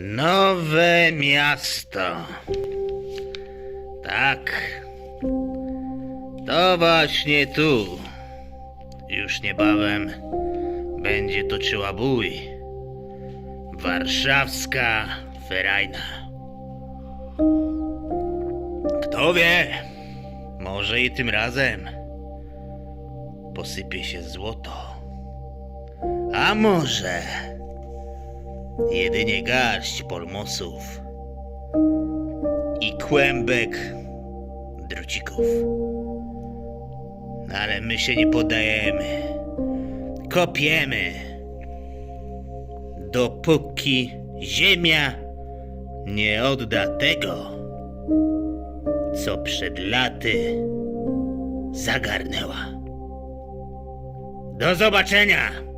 Nowe miasto. Tak. To właśnie tu. Już niebawem będzie toczyła bój. Warszawska ferajna. Kto wie, może i tym razem posypie się złoto. A może jedynie garść polmosów i kłębek drucików. No Ale my się nie podajemy. Kopiemy. Dopóki ziemia nie odda tego, co przed laty zagarnęła. Do zobaczenia!